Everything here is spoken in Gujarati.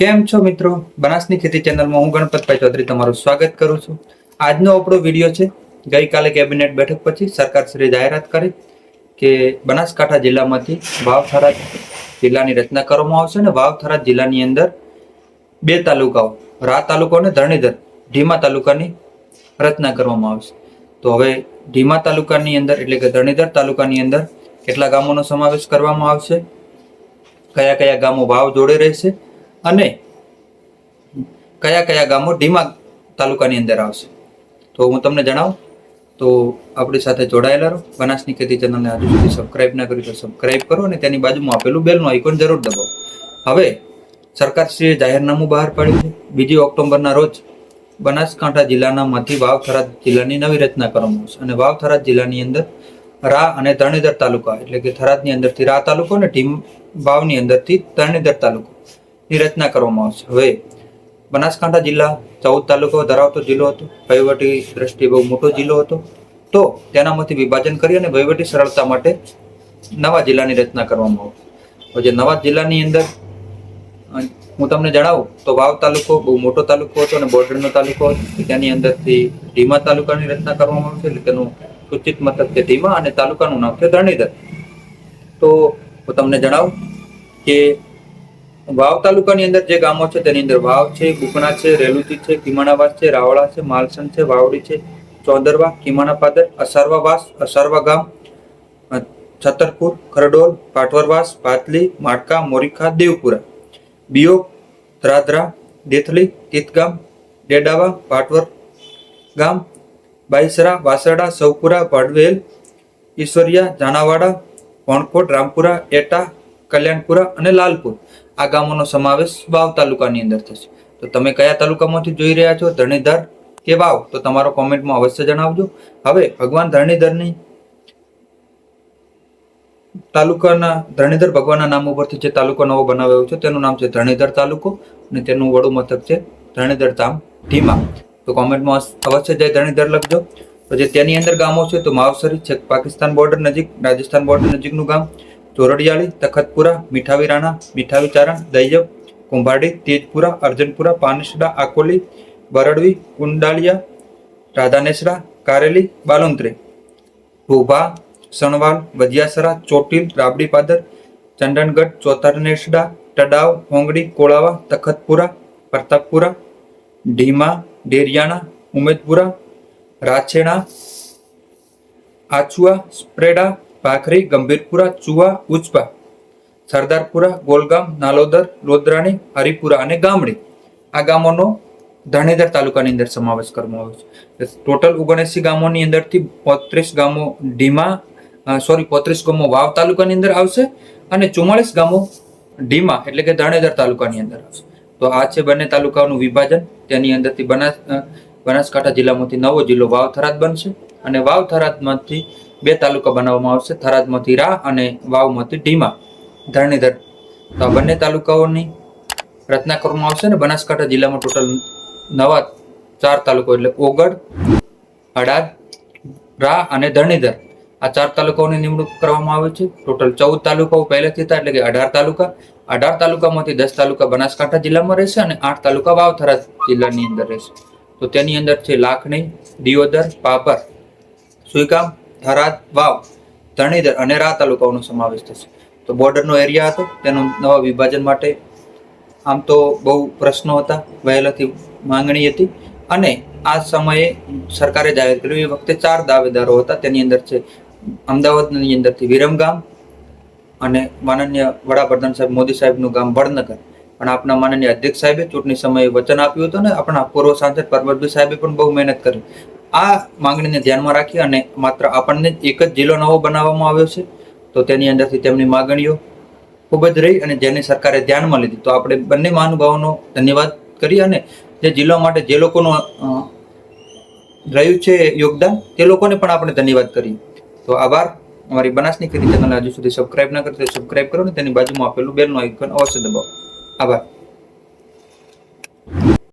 કેમ છો મિત્રો? બનાસની ખેતી ચેનલમાં હું ગણપતભાઈ ચૌધરી તમારું સ્વાગત કરું છું. આજનો આપણો વીડિયો છે, ગઈકાલે કેબિનેટ બેઠક પછી સરકાર શ્રી જાહેરાત કરી કે બનાસકાંઠા જિલ્લામાંથી વાવથરા જિલ્લાની રચના કરવામાં આવશે અને વાવથરા જિલ્લાની અંદર બે તાલુકાઓ, રા તાલુકો અને ધરણીધર, ઢીમા તાલુકાની રચના કરવામાં આવશે. તો હવે ઢીમા તાલુકાની અંદર એટલે કે ધરણીધર તાલુકાની અંદર કેટલા ગામોનો સમાવેશ કરવામાં આવશે? કયા કયા ગામો વાવ જોડે રહેશે? અને કયા કયા ગામો ડીમા તાલુકાની અંદર આવશે? તો હું તમને જણાવું. તો આપણી સાથે જોડાયેલા રહો. બનાસની ખેતી ચેનલને હજુ સુધી સબસ્ક્રાઇબ ના કરી તો સબસ્ક્રાઇબ કરો અને તેની બાજુમાં આપેલું બેલનું આઇકોન જરૂર દબાવો. હવે સરકારશ્રીએ જાહેરનામું બહાર પાડ્યું છે. બીજી ઓક્ટોબરના રોજ બનાસકાંઠા જિલ્લાના માંથી વાવ થરાદ જિલ્લાની નવી રચના કરવામાં આવશે. અને વાવ થરાદ જિલ્લાની અંદર રા અને તરણેતર તાલુકા એટલે કે થરાદની અંદરથી રા તાલુકો અને ટીમ વાવની અંદરથી તરણેતર તાલુકો. ની રચના કરવામાં આવશે. હવે બનાસકાંઠા જિલ્લા ચૌદ તાલુકો ધરાવતો જિલ્લો હતો. વહીવટી દ્રષ્ટિએ બહુ મોટો જિલ્લો હતો. તો તેનામાંથી વિભાજન કરી અને વહીવટી સરળતા માટે નવા જિલ્લાની રચના કરવામાં આવશે. હવે નવા જિલ્લાની અંદર હું તમને જણાવું, તો વાવ તાલુકો બહુ મોટો તાલુકો હતો અને બોર્ડરનો તાલુકો હતો. તેની અંદરથી ઢીમા તાલુકાની રચના કરવામાં આવશે, એટલે તેનું સૂચિત મથક છે ઢીમા અને તાલુકાનું નામ છે ધરણીધર. તો હું તમને જણાવું કે વાવ તાલુકાની અંદર જે ગામો છે તેની અંદર વાવ છે બુકણા છે, રેલુજી છે, કિમાણાવાસ છે, રાવળા છે, માલસણ છે, વાવડી છે, ચોદરવા કિમાણા પાદર અસારવા ગામ છતરપુર ખરડોલ પાટવરવાસ પાતલી માટકા મોરીખા, દેવપુરા, બિયોગ, ધ્રાધરા, દેથલી, તીતગામ, ડેડાવા, પાટવર ગામ, બાઈસરા, વાસરડા, સૌપુરા, ભડવેલ, ઈશ્વરિયા જાનાવાડા વણકોટ રામપુરા, એટા કલ્યાણપુરા અને લાલપુર. આ ગામોનો સમાવેશ વાવ તાલુકાની અંદર થશે. તો તમે કયા તાલુકામાંથી જોઈ રહ્યા છો? ધરણીધર કે વાવ? તો તમારો કોમેન્ટમાં અવશ્ય જણાવજો. હવે ભગવાન ધરણીધરની તાલુકાના, ધરણીધર ભગવાનના નામ ઉપરથી જે તાલુકો નવો બનાવ્યો છે, તેનું નામ છે ધરણીધર તાલુકો અને તેનું વડું મથક છે ધરણીધર ધામ ધીમા. તો કોમેન્ટમાં અવશ્ય જય ધરણીધર લખજો. જે તેની અંદર ગામો છે, તો માવસરી છે પાકિસ્તાન બોર્ડર નજીક, રાજસ્થાન બોર્ડર નજીકનું ગામ. ચોરડિયાળી તખતપુરા મીઠાવી રાણા મીઠાવી ચારણ દૈયબ કુંભાડી તેજપુરા, અર્જનપુરા, પાનસડા, આકોલી, બરડવી કુંડાલિયા રાધાનેસડા કારેલી, બાલુંત્રી, ભૂભા, સણવાલ, વજિયાસરા, ચોટીલ રાબડી પાદર ચંદનગઢ ચોતરનેસડા ટડાવ, હોંગડી, કોળાવા, તખતપુરા, પ્રતાપપુરા, ઢીમા, ડેરિયાણા, ઉમેદપુરા, રાછેણા, આછુઆ, સ્પ્રેડા ભાખરી, ગંભીરપુરા, ચુવા, ઉચપા, સરદારપુરા, ગોલગામ, નાલોદર, લોદરાણી, હરિપુરા અને ગામડી. આ ગામોનો ધરણીધર તાલુકાની અંદર સમાવેશ કરવામાં આવ્યો છે. ટોટલ ઓગણસી ગામોની અંદરથી પોત્રીસ ગામો ઢીમા સોરી, પોત્રીસ ગામો વાવ તાલુકાની અંદર આવશે અને ચુમ્માળીસ ગામો ઢીમા એટલે કે ધરણીધર તાલુકાની અંદર આવશે. તો આ છે બંને તાલુકાનું વિભાજન. તેની અંદરથી બનાસ બનાસકાંઠા જિલ્લામાંથી નવો જિલ્લો વાવ થરાદ બનશે અને વાવ થરાદમાંથી બે તાલુકા બનાવવામાં આવશે થરાદમાંથી રા અને વાવમાંથી ઢીમા ધરણીધર. તો આ બંને તાલુકાઓની રચના કરવામાં આવશે અને બનાસકાંઠા જિલ્લામાં ટોટલ નવા ચાર તાલુકો એટલે ઓગડ અડાદ, રા અને ધરણીધર. આ ચાર તાલુકાઓની નિમણૂક કરવામાં આવે છે. ટોટલ ચૌદ તાલુકાઓ પહેલેથી હતા એટલે કે અઢાર તાલુકા. અઢાર તાલુકામાંથી દસ તાલુકા બનાસકાંઠા જિલ્લામાં રહેશે અને આઠ તાલુકા વાવથરા જિલ્લાની અંદર રહેશે. તો તેની અંદર છે લાખણી, દિયોદર, પાપર, સુઈગામ થરાદ, વાવ, ધણીધર અને રા તાલુકાઓનો સમાવેશ થશે. તો બોર્ડરનો એરિયા હતો, તેનું નવા વિભાજન માટે આમ તો બહુ પ્રશ્નો હતા, વહેલાથી માંગણી હતી. અને આ સમયે સરકારે જાહેર કર્યું, એ વખતે ચાર દાવેદારો હતા, તેની અંદર છે અમદાવાદની અંદરથી વિરમગામ અને માનનીય વડાપ્રધાન સાહેબ મોદી સાહેબનું ગામ વડનગર. પણ આપણા માનનીય અધ્યક્ષ સાહેબે ચૂંટણી સમયે વચન આપ્યું હતું ને, આપણા પૂર્વ સાંસદ પરબતભાઈ સાહેબે પણ બહુ મહેનત કરી. આ માંગણીને ધ્યાનમાં રાખી અને માત્ર આપણને એક જ જિલ્લો નવો બનાવવામાં આવ્યો છે, તો તેની અંદરથી તેમની માંગણીઓ ખૂબ જ રહી અને જેને સરકારે ધ્યાનમાં લીધી. તો આપણે બંને મહાનુભાવોનો ધન્યવાદ કરી અને જે જિલ્લા માટે જે લોકોનું રહ્યું છે યોગદાન, તે લોકોને પણ આપણે ધન્યવાદ કરીએ. તો આભાર. અમારી બનાસની ખેતી ચેનલ હજુ સુધી સબસ્ક્રાઇબ ના કરતા સબસ્ક્રાઇબ કરો ને તેની બાજુમાં આપેલું બેલનું આઇકન અવશ્ય દબાવો. આભાર.